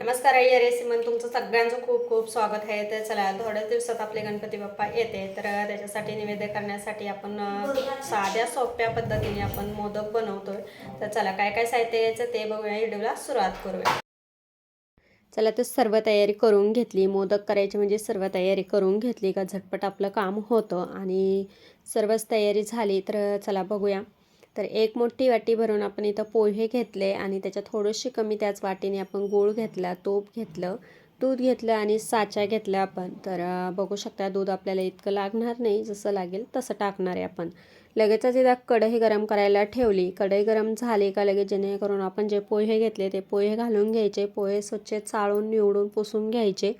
नमस्कार आई रेसिमन तुमचं सगळ्यांचं खूप खूप स्वागत आहे. तर चला थोड्याच दिवसात आपले गणपती बाप्पा येते. तर त्याच्यासाठी निवेदन करण्यासाठी आपण साध्या सोप्या पद्धतीने आपण मोदक बनवतोय. तर चला काय काय साहित्य यायचं ते बघूया. व्हिडिओला सुरुवात करूया. चला तर सर्व तयारी करून घेतली. मोदक करायची म्हणजे सर्व तयारी करून घेतली का झटपट आपलं काम होतं आणि सर्वच तयारी झाली. तर चला बघूया. तर एक मोठी वाटी भरून आपण इथं पोहे घेतले आणि त्याच्यात थोडीशी कमी त्याच वाटीने आपण गूळ घेतला तूप घेतलं दूध घेतलं आणि साचा घेतला आपण. तर बघू शकता दूध आपल्याला इतकं लागणार नाही जसं लागेल तसं टाकणार आहे आपण. लगेचच इथं कढई गरम करायला ठेवली. कढई गरम झाली का लगेच जेणेकरून आपण जे पोहे घेतले ते पोहे घालून घ्यायचे पोहे स्वच्छ चाळून निवडून पुसून घ्यायचे.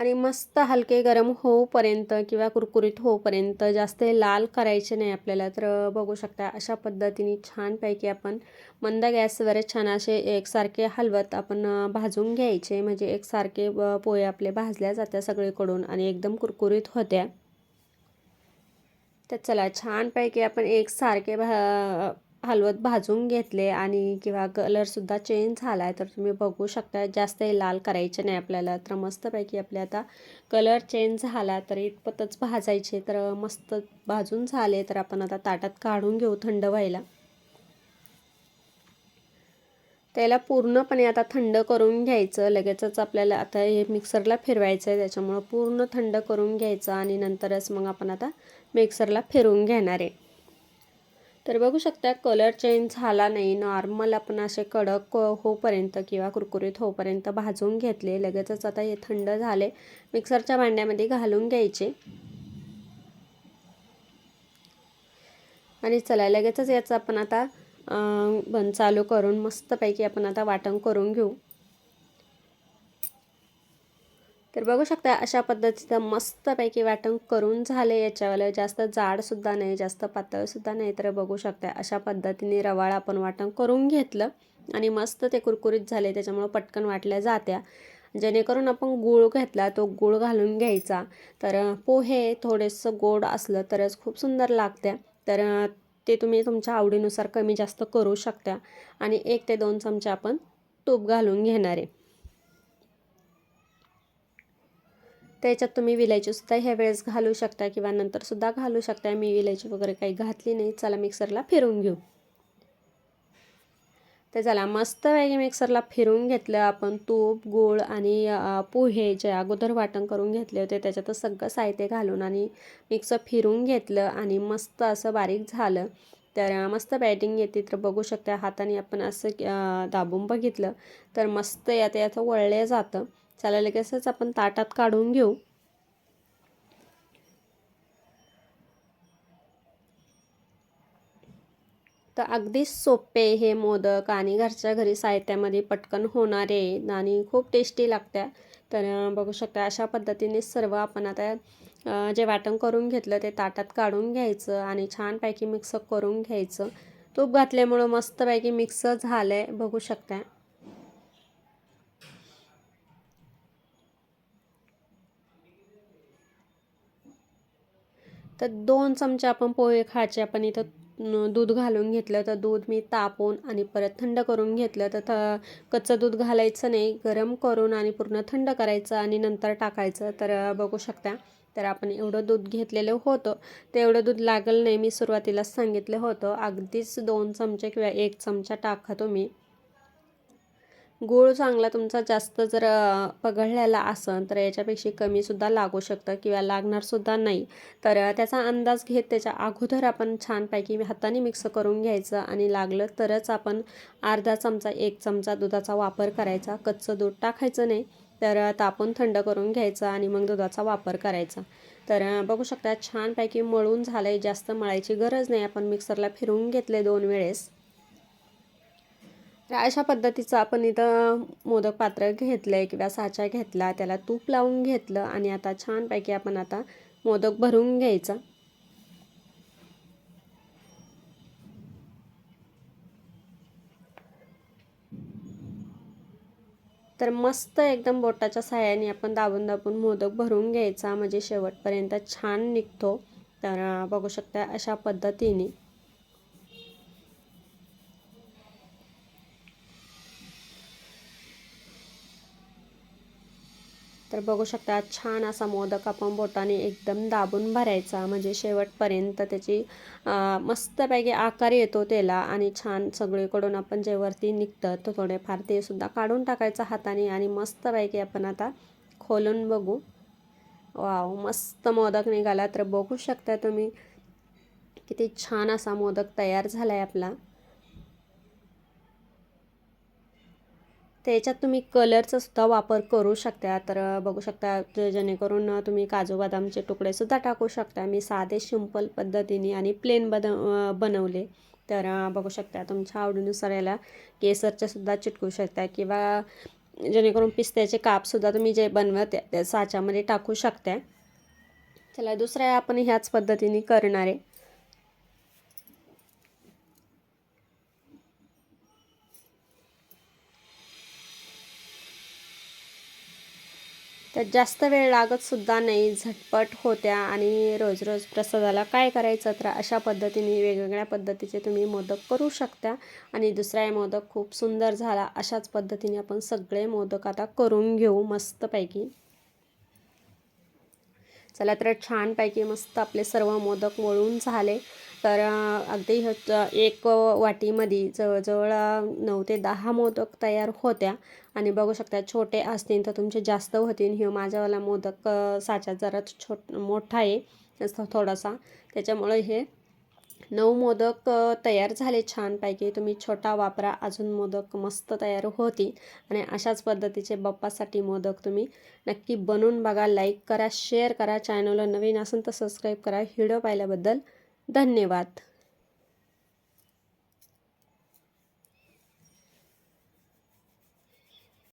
आणि मस्त हलके गरम होऊपर्यंत किंवा कुरकुरीत होऊपर्यंत जास्त लाल करायचे नाही आपल्याला. तर बघू शकता अशा पद्धतीने छानपैकी आपण मंद गॅसवर छान असे एकसारखे हलवत आपण भाजून घ्यायचे. म्हणजे एकसारखे पोहे आपले भाजल्या जात्या सगळीकडून आणि एकदम कुरकुरीत होत्या. तर चला छानपैकी आपण एकसारखे भा हलवत भाजून घेतले आणि किंवा कलरसुद्धा चेंज झाला आहे तर तुम्ही बघू शकता जास्त हे लाल करायचे नाही आपल्याला. तर मस्तपैकी आपले आता कलर चेंज झाला तर इतपतच भाजायचे. तर मस्त भाजून झाले तर आपण आता ताटात काढून घेऊ थंड व्हायला. त्याला पूर्णपणे आता थंड करून घ्यायचं. लगेचच आपल्याला आता हे मिक्सरला फिरवायचं आहे त्याच्यामुळं पूर्ण थंड करून घ्यायचं आणि नंतरच मग आपण आता मिक्सरला फिरवून घेणार आहे. तर बघू शकता कलर चेंज झाला नाही. नॉर्मल आपण असे कडक होपर्यंत किंवा कुरकुरीत होपर्यंत भाजून घेतले. लगेचच आता हे थंड झाले. मिक्सरच्या भांड्यामध्ये घालून घ्यायचे. आणि चला लगेचच याचं आपण आता बंद चालू करून मस्तपैकी आपण आता वाटण करून घेऊ. तर बघू शकता अशा पद्धतीचं मस्तपैकी वाटण करून झाले याच्यावाला. जास्त जाडसुद्धा नाही जास्त पातळसुद्धा नाही. तर बघू शकता अशा पद्धतीने रवाळ आपण वाटण करून घेतलं आणि मस्त ते कुरकुरीत झाले त्याच्यामुळं पटकन वाटल्या जात्या. जेणेकरून आपण गूळ घेतला तो गूळ घालून घ्यायचा. तर पोहे थोडेसं गोड असलं तरच खूप सुंदर लागते तर ते तुम्ही तुमच्या आवडीनुसार कमी जास्त करू शकता. आणि एक ते दोन चमचे आपण तूप घालून घेणार आहे. त्याच्यात तुम्ही विलायचीसुद्धा ह्या वेळेस घालू शकता किंवा नंतरसुद्धा घालू शकता. मी विलायची वगैरे काही घातली नाही. चला मिक्सरला फिरवून घेऊ. तर चला मस्त वेगळी मिक्सरला फिरवून घेतलं आपण. तूप गूळ आणि पोहे जे अगोदर वाटण करून घेतले होते त्याच्यातच सगळं साहित्य घालून आणि मिक्सर फिरून घेतलं आणि मस्त असं बारीक झालं. तर मस्त बॅटिंग येते. तर बघू शकता हाताने आपण असं दाबून बघितलं तर मस्त यात. याचं वळलं जातं. चला लगेचच आपण ताटात काढून घेऊ. तर अगदीच सोपे हे मोदक आणि घरच्या घरी साहित्यामध्ये पटकन होणारे आणि खूप टेस्टी लागत्या. तर बघू शकता अशा पद्धतीने सर्व आपण आता जे वाटण करून घेतलं ते ताटात काढून घ्यायचं आणि छानपैकी मिक्स करून घ्यायचं. तूप घातल्यामुळं मस्तपैकी मिक्स झालं आहे बघू शकता. तर दोन चमचे आपण पोहे खायचे. आपण इथं दूध घालून घेतलं तर दूध मी तापून आणि परत थंड करून घेतलं तर थ कच्चं दूध घालायचं नाही. गरम करून आणि पूर्ण थंड करायचं आणि नंतर टाकायचं. तर बघू शकता. तर आपण एवढं दूध घेतलेलं होतं. ते एवढं दूध लागलं नाही मी सुरुवातीलाच सांगितलं होतं. अगदीच दोन चमचे किंवा एक चमचा टाका तुम्ही. गूळ चांगला तुमचा जास्त जर पगळलेला असन तर याच्यापेक्षा कमीसुद्धा लागू शकतं किंवा लागणारसुद्धा नाही. तर त्याचा अंदाज घेत त्याच्या अगोदर आपण छानपैकी हाताने मिक्स करून घ्यायचं आणि लागलं तरच आपण अर्धा चमचा एक चमचा दुधाचा वापर करायचा. कच्चं दूध टाकायचं नाही तर तापून थंड करून घ्यायचं आणि मग दुधाचा वापर करायचा. तर बघू शकता छानपैकी मळून झालं आहे जास्त मळायची गरज नाही. आपण मिक्सरला फिरवून घेतले दोन वेळेस. तर अशा पद्धतीचं आपण इथं मोदक पात्र घेतलं आहे किंवा साचा घेतला त्याला तूप लावून घेतलं आणि आता छानपैकी आपण आता मोदक भरून घ्यायचा. तर मस्त एकदम बोटाच्या साह्याने आपण दाबून दाबून मोदक भरून घ्यायचा म्हणजे शेवटपर्यंत छान निघतो. तर बघू शकता अशा पद्धतीने. तर बघू शकता छान असा मोदक आपण बोटाने एकदम दाबून भरायचा. म्हणजे शेवटपर्यंत त्याची मस्तपैकी आकार येतो त्याला आणि छान सगळीकडून आपण जे वरती निघतं तर थोडेफार ते सुद्धा काढून टाकायचं हाताने आणि मस्तपैकी आपण आता खोलून बघू. वाव मस्त मोदक निघाला. तर बघू शकता तुम्ही किती छान असा मोदक तयार झाला आहे आपला. त्याच्यात तुम्ही कलरचा सुद्धा वापर करू शकता. तर बघू शकता जेणेकरून तुम्ही काजू बदामचे तुकडे सुद्धा टाकू शकता. मी साधे सिंपल पद्धतीने आणि प्लेन बद बनवले. तर बघू शकता तुमच्या आवडीनुसार याला केसरच्यासुद्धा सुद्धा चिटकू शकता किंवा जेणेकरून पिस्त्याचे कापसुद्धा तुम्ही जे बनवत त्या साच्यामध्ये टाकू शकता. चला दुसऱ्या आपण ह्याच पद्धतीने करणार आहे त्यात जास्त वेळ लागत सुद्धा नाही झटपट होत्या आणि रोज रोज प्रसादाला काय करायचं तर अशा पद्धतीने वेगवेगळ्या पद्धतीचे तुम्ही मोदक करू शकता. आणि दुसरा मोदक खूप सुंदर झाला अशाच पद्धतीने आपण सगळे मोदक आता करून घेऊ मस्तपैकी. चला तर छानपैकी मस्त आपले सर्व मोदक वळून झाले. तर अगदी ह्याच्या एक वाटीमध्ये जवळजवळ नऊ ते दहा मोदक तयार होत्या. आणि बघू शकता छोटे असतील तर तुमचे जास्त होतील. हे माझ्यावाला मोदक साचा जरा छोट मोठा आहे. थोडासा. त्याच्यामुळे हे नऊ मोदक तयार झाले छानपैकी. तुम्ही छोटा वापरा. अजून मोदक मस्त तयार होतील. आणि अशाच पद्धतीचे बाप्पासाठी मोदक तुम्ही नक्की बनवून बघा. लाईक करा शेअर करा. चॅनलला नवीन असेल तर सबस्क्राईब करा. व्हिडिओ पाहिल्याबद्दल धन्यवाद.